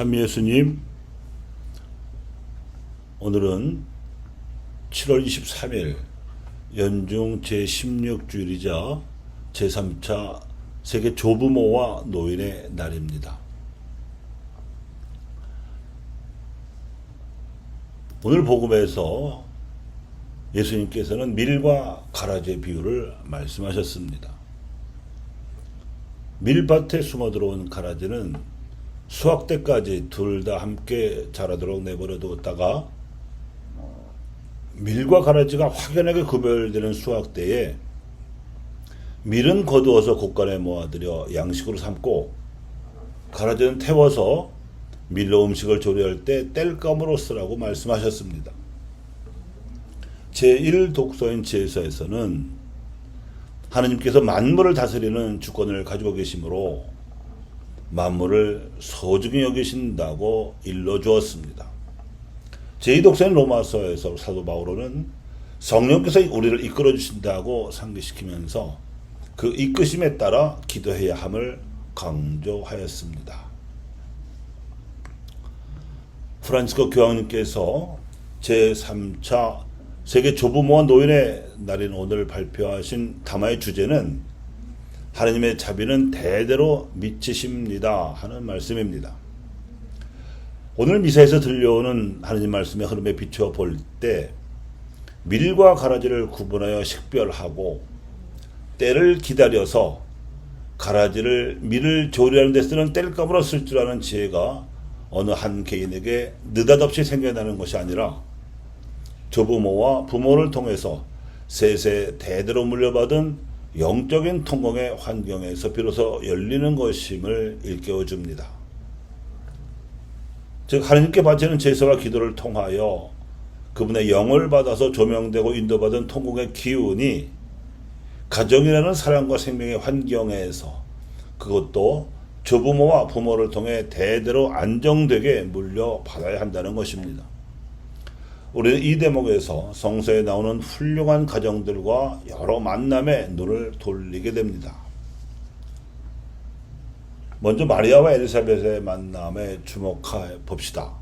참 예수님, 오늘은 7월 23일 연중 제16주일이자 제3차 세계 조부모와 노인의 날입니다. 오늘 복음에서 예수님께서는 밀과 가라지의 비유를 말씀하셨습니다. 밀밭에 숨어 들어온 가라지는 수확 때까지 둘 다 함께 자라도록 내버려 두었다가 밀과 가라지가 확연하게 구별되는 수확 때에 밀은 거두어서 곳간에 모아들여 양식으로 삼고 가라지는 태워서 밀로 음식을 조리할 때 뗄감으로 쓰라고 말씀하셨습니다. 제1독서인 지혜서에서는 하느님께서 만물을 다스리는 주권을 가지고 계시므로 만물을 소중히 여기신다고 일러주었습니다. 제2독서인 로마서에서 사도 바오로는 성령께서 우리를 이끌어 주신다고 상기시키면서 그 이끄심에 따라 기도해야 함을 강조하였습니다. 프란치스코 교황님께서 제3차 세계 조부모와 노인의 날인 오늘 발표하신 담화의 주제는 하나님의 자비는 대대로 미치십니다 하는 말씀입니다. 오늘 미사에서 들려오는 하나님 말씀의 흐름에 비추어 볼 때 밀과 가라지를 구분하여 식별하고 때를 기다려서 가라지를 밀을 조리하는 데 쓰는 뗄감으로 쓸 줄 아는 지혜가 어느 한 개인에게 느닷없이 생겨나는 것이 아니라 조부모와 부모를 통해서 세세 대대로 물려받은 영적인 통공의 환경에서 비로소 열리는 것임을 일깨워 줍니다. 즉 하나님께 바치는 제사와 기도를 통하여 그분의 영을 받아서 조명되고 인도받은 통공의 기운이 가정이라는 사랑과 생명의 환경에서 그것도 조부모와 부모를 통해 대대로 안정되게 물려받아야 한다는 것입니다. 우리는 이 대목에서 성서에 나오는 훌륭한 가정들과 여러 만남에 눈을 돌리게 됩니다. 먼저 마리아와 엘리사벳의 만남에 주목해 봅시다.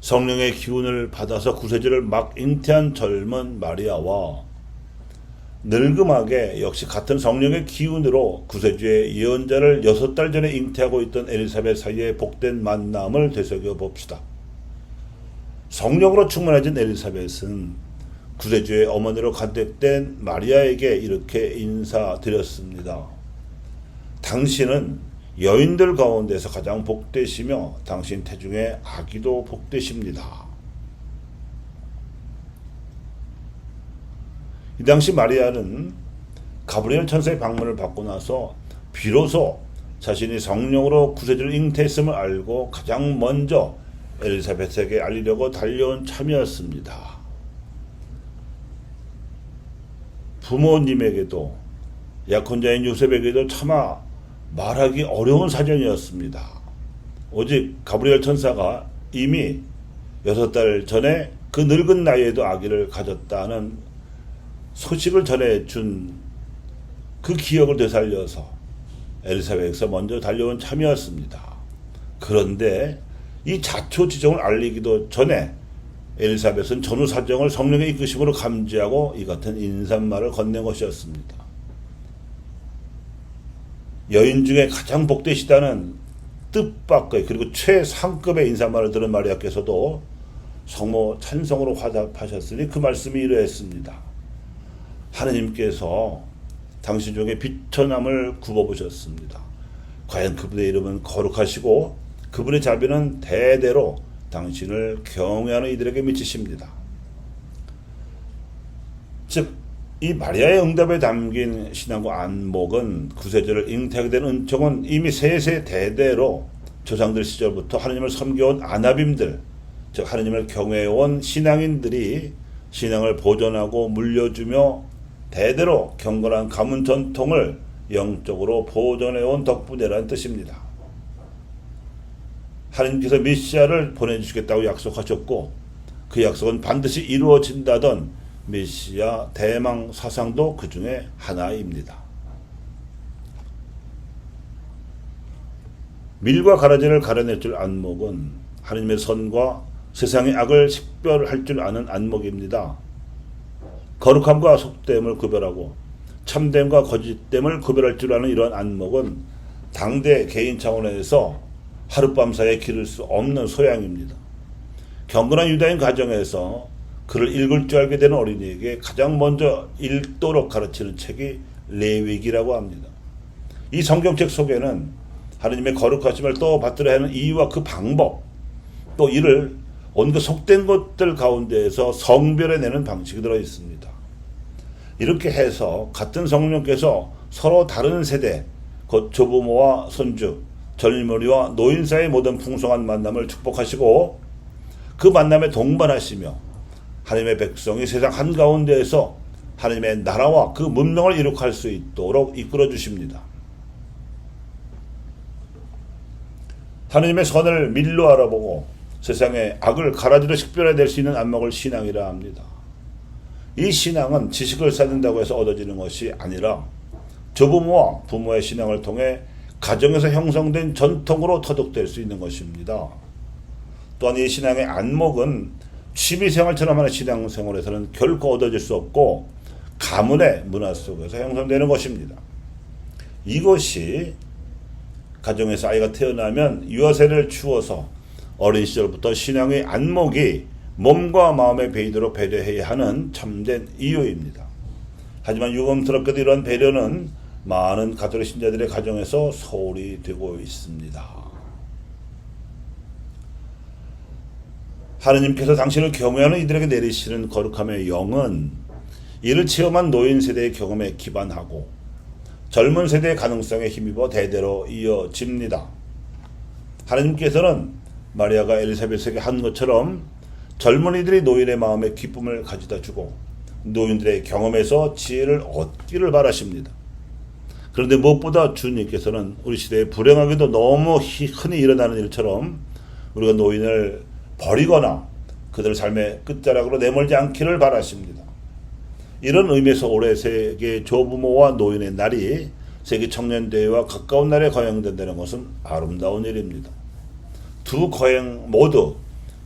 성령의 기운을 받아서 구세주를 막 잉태한 젊은 마리아와 늙음하게 역시 같은 성령의 기운으로 구세주의 예언자를 여섯 달 전에 잉태하고 있던 엘리사벳 사이의 복된 만남을 되새겨 봅시다. 성령으로 충만해진 엘리사벳은 구세주의 어머니로 간택된 마리아에게 이렇게 인사드렸습니다. 당신은 여인들 가운데서 가장 복되시며 당신 태중에 아기도 복되십니다. 이 당시 마리아는 가브리엘 천사의 방문을 받고 나서 비로소 자신이 성령으로 구세주를 잉태했음을 알고 가장 먼저 엘리사벳에게 알리려고 달려온 참이었습니다. 부모님에게도 약혼자인 요셉에게도 차마 말하기 어려운 사정이었습니다. 오직 가브리엘 천사가 이미 여섯 달 전에 그 늙은 나이에도 아기를 가졌다는 소식을 전해준 그 기억을 되살려서 엘리사벳에서 먼저 달려온 참이었습니다. 그런데 이 자초지종을 알리기도 전에 엘리사벳은 전후 사정을 성령의 이끄심으로 감지하고 이 같은 인사말을 건넨 것이었습니다. 여인 중에 가장 복되시다는 뜻밖의 그리고 최상급의 인사말을 들은 마리아께서도 성모 찬성으로 화답하셨으니 그 말씀이 이러했습니다. 하느님께서 당신 중에 비천함을 굽어보셨습니다. 과연 그분의 이름은 거룩하시고 그분의 자비는 대대로 당신을 경외하는 이들에게 미치십니다. 즉, 이 마리아의 응답에 담긴 신앙과 안목은 구세주를 잉태하게 된 은총은 이미 세세 대대로 조상들 시절부터 하나님을 섬겨온 아나빔들, 즉 하나님을 경외해온 신앙인들이 신앙을 보존하고 물려주며 대대로 경건한 가문 전통을 영적으로 보존해온 덕분이라는 뜻입니다. 하나님께서 메시아를 보내주시겠다고 약속하셨고 그 약속은 반드시 이루어진다던 메시아 대망 사상도 그 중에 하나입니다. 밀과 가라지를 가려낼 줄 안목은 하나님의 선과 세상의 악을 식별할 줄 아는 안목입니다. 거룩함과 속됨을 구별하고 참됨과 거짓됨을 구별할 줄 아는 이러한 안목은 당대 개인 차원에서 하룻밤 사이에 기를 수 없는 소양입니다. 경건한 유다인 가정에서 글을 읽을 줄 알게 되는 어린이에게 가장 먼저 읽도록 가르치는 책이 레위기라고 합니다. 이 성경책 속에는 하나님의 거룩하심을 또 받들어야 하는 이유와 그 방법, 또 이를 온갖 속된 것들 가운데에서 성별해내는 방식이 들어 있습니다. 이렇게 해서 같은 성령께서 서로 다른 세대, 곧 조부모와 손주, 젊은이와 노인 사이의 모든 풍성한 만남을 축복하시고 그 만남에 동반하시며 하나님의 백성이 세상 한가운데에서 하나님의 나라와 그 문명을 이룩할 수 있도록 이끌어 주십니다. 하나님의 선을 밀로 알아보고 세상의 악을 가라지로 식별해낼 수 있는 안목을 신앙이라 합니다. 이 신앙은 지식을 쌓는다고 해서 얻어지는 것이 아니라 조부모와 부모의 신앙을 통해 가정에서 형성된 전통으로 터득될 수 있는 것입니다. 또한 이 신앙의 안목은 취미생활처럼 하는 신앙생활에서는 결코 얻어질 수 없고 가문의 문화 속에서 형성되는 것입니다. 이것이 가정에서 아이가 태어나면 유아세를 추워서 어린 시절부터 신앙의 안목이 몸과 마음의 배이도록 배려해야 하는 참된 이유입니다. 하지만 유감스럽게도 이러한 배려는 많은 가톨릭 신자들의 가정에서 소홀히 되고 있습니다. 하느님께서 당신을 경외하는 이들에게 내리시는 거룩함의 영은 이를 체험한 노인 세대의 경험에 기반하고 젊은 세대의 가능성에 힘입어 대대로 이어집니다. 하느님께서는 마리아가 엘리사벳에게 한 것처럼 젊은이들이 노인의 마음에 기쁨을 가져다 주고 노인들의 경험에서 지혜를 얻기를 바라십니다. 그런데 무엇보다 주님께서는 우리 시대에 불행하게도 너무 흔히 일어나는 일처럼 우리가 노인을 버리거나 그들 삶의 끝자락으로 내몰지 않기를 바라십니다. 이런 의미에서 올해 세계 조부모와 노인의 날이 세계 청년대회와 가까운 날에 거행된다는 것은 아름다운 일입니다. 두 거행 모두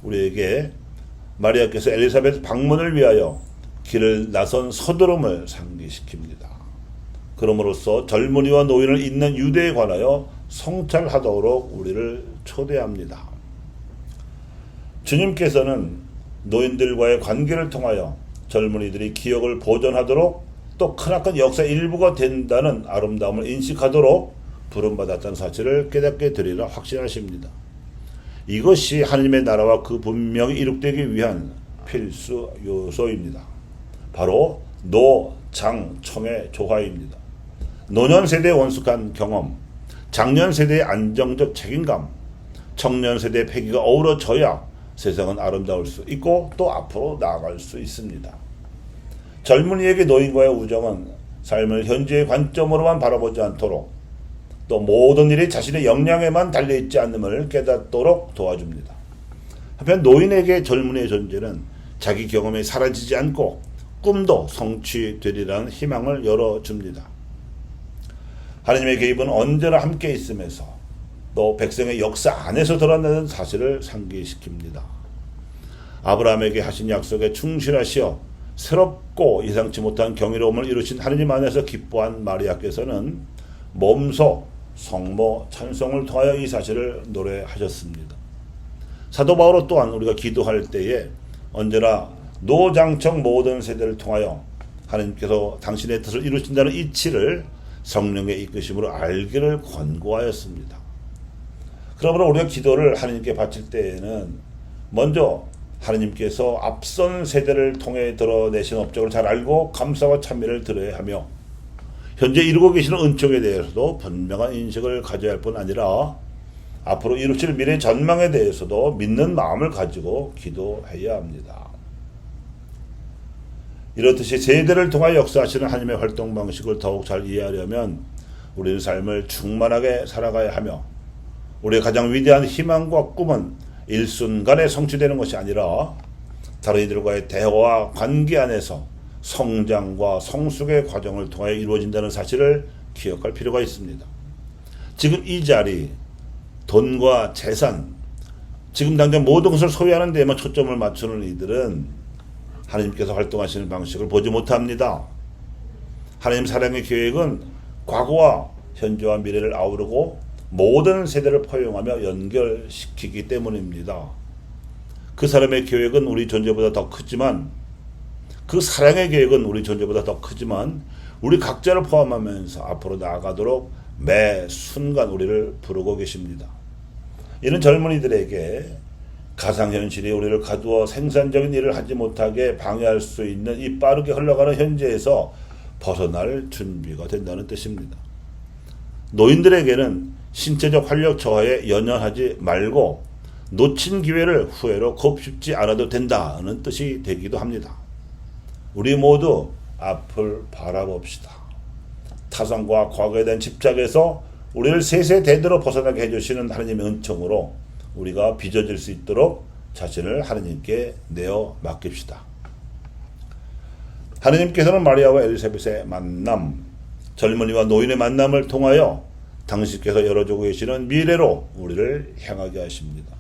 우리에게 마리아께서 엘리사벳 방문을 위하여 길을 나선 서두름을 상기시킵니다. 그럼으로써 젊은이와 노인을 잇는 유대에 관하여 성찰하도록 우리를 초대합니다. 주님께서는 노인들과의 관계를 통하여 젊은이들이 기억을 보존하도록 또 크나큰 역사 일부가 된다는 아름다움을 인식하도록 부름받았다는 사실을 깨닫게 되리라 확신하십니다. 이것이 하나님의 나라와 그 분명히 이룩되기 위한 필수 요소입니다. 바로 노, 장, 청의 조화입니다. 노년 세대의 원숙한 경험, 장년 세대의 안정적 책임감, 청년 세대의 패기가 어우러져야 세상은 아름다울 수 있고 또 앞으로 나아갈 수 있습니다. 젊은이에게 노인과의 우정은 삶을 현재의 관점으로만 바라보지 않도록 또 모든 일이 자신의 역량에만 달려있지 않음을 깨닫도록 도와줍니다. 한편 노인에게 젊은이의 존재는 자기 경험이 사라지지 않고 꿈도 성취되리라는 희망을 열어줍니다. 하나님의 개입은 언제나 함께 있으면서 또 백성의 역사 안에서 드러나는 사실을 상기시킵니다. 아브라함에게 하신 약속에 충실하시어 새롭고 예상치 못한 경이로움을 이루신 하나님 안에서 기뻐한 마리아께서는 몸소 성모 찬송을 통하여 이 사실을 노래하셨습니다. 사도 바울은 또한 우리가 기도할 때에 언제나 노장청 모든 세대를 통하여 하나님께서 당신의 뜻을 이루신다는 이치를 성령의 이끄심으로 알기를 권고하였습니다. 그러므로 우리가 기도를 하나님께 바칠 때에는 먼저 하나님께서 앞선 세대를 통해 드러내신 업적을 잘 알고 감사와 찬미를 드려야 하며 현재 이루고 계시는 은총에 대해서도 분명한 인식을 가져야 할 뿐 아니라 앞으로 이루실 미래 전망에 대해서도 믿는 마음을 가지고 기도해야 합니다. 이렇듯이 세대를 통하여 역사하시는 하나님의 활동 방식을 더욱 잘 이해하려면 우리의 삶을 충만하게 살아가야 하며 우리의 가장 위대한 희망과 꿈은 일순간에 성취되는 것이 아니라 다른 이들과의 대화와 관계 안에서 성장과 성숙의 과정을 통하여 이루어진다는 사실을 기억할 필요가 있습니다. 지금 이 자리, 돈과 재산, 지금 당장 모든 것을 소유하는 데에만 초점을 맞추는 이들은 하나님께서 활동하시는 방식을 보지 못합니다. 하나님 사랑의 계획은 과거와 현재와 미래를 아우르고 모든 세대를 포용하며 연결시키기 때문입니다. 그 사람의 계획은 우리 존재보다 더 크지만 그 사랑의 계획은 우리 존재보다 더 크지만 우리 각자를 포함하면서 앞으로 나아가도록 매 순간 우리를 부르고 계십니다. 이는 젊은이들에게 가상현실이 우리를 가두어 생산적인 일을 하지 못하게 방해할 수 있는 이 빠르게 흘러가는 현재에서 벗어날 준비가 된다는 뜻입니다. 노인들에게는 신체적 활력 저하에 연연하지 말고 놓친 기회를 후회로 곱씹지 않아도 된다는 뜻이 되기도 합니다. 우리 모두 앞을 바라봅시다. 타성과 과거에 대한 집착에서 우리를 세세대대로 벗어나게 해주시는 하나님의 은총으로 우리가 빚어질 수 있도록 자신을 하나님께 내어 맡깁시다. 하나님께서는 마리아와 엘리사벳의 만남, 젊은이와 노인의 만남을 통하여 당신께서 열어주고 계시는 미래로 우리를 향하게 하십니다.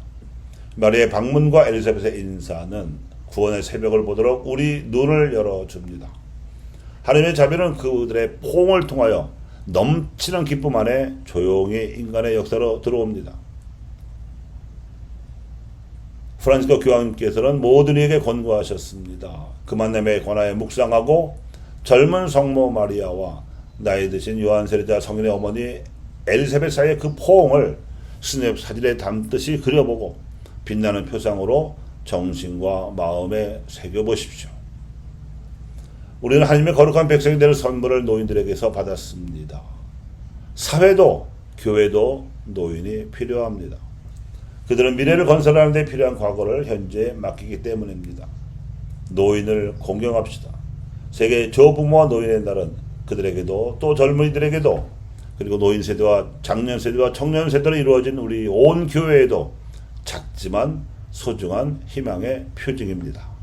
마리아의 방문과 엘리사벳의 인사는 구원의 새벽을 보도록 우리 눈을 열어줍니다. 하나님의 자비는 그들의 포옹을 통하여 넘치는 기쁨 안에 조용히 인간의 역사로 들어옵니다. 프란시스코 교황님께서는 모든 이에게 권고하셨습니다. 그 만남에 관하여 묵상하고 젊은 성모 마리아와 나이 드신 요한 세례자 성인의 어머니 엘리사벳 사이의 그 포옹을 스냅 사진에 담듯이 그려보고 빛나는 표상으로 정신과 마음에 새겨보십시오. 우리는 하나님의 거룩한 백성이 되는 선물을 노인들에게서 받았습니다. 사회도 교회도 노인이 필요합니다. 그들은 미래를 건설하는 데 필요한 과거를 현재에 맡기기 때문입니다. 노인을 공경합시다. 세계 조부모와 노인의 날은 그들에게도 또 젊은이들에게도 그리고 노인 세대와 장년 세대와 청년 세대로 이루어진 우리 온 교회에도 작지만 소중한 희망의 표징입니다.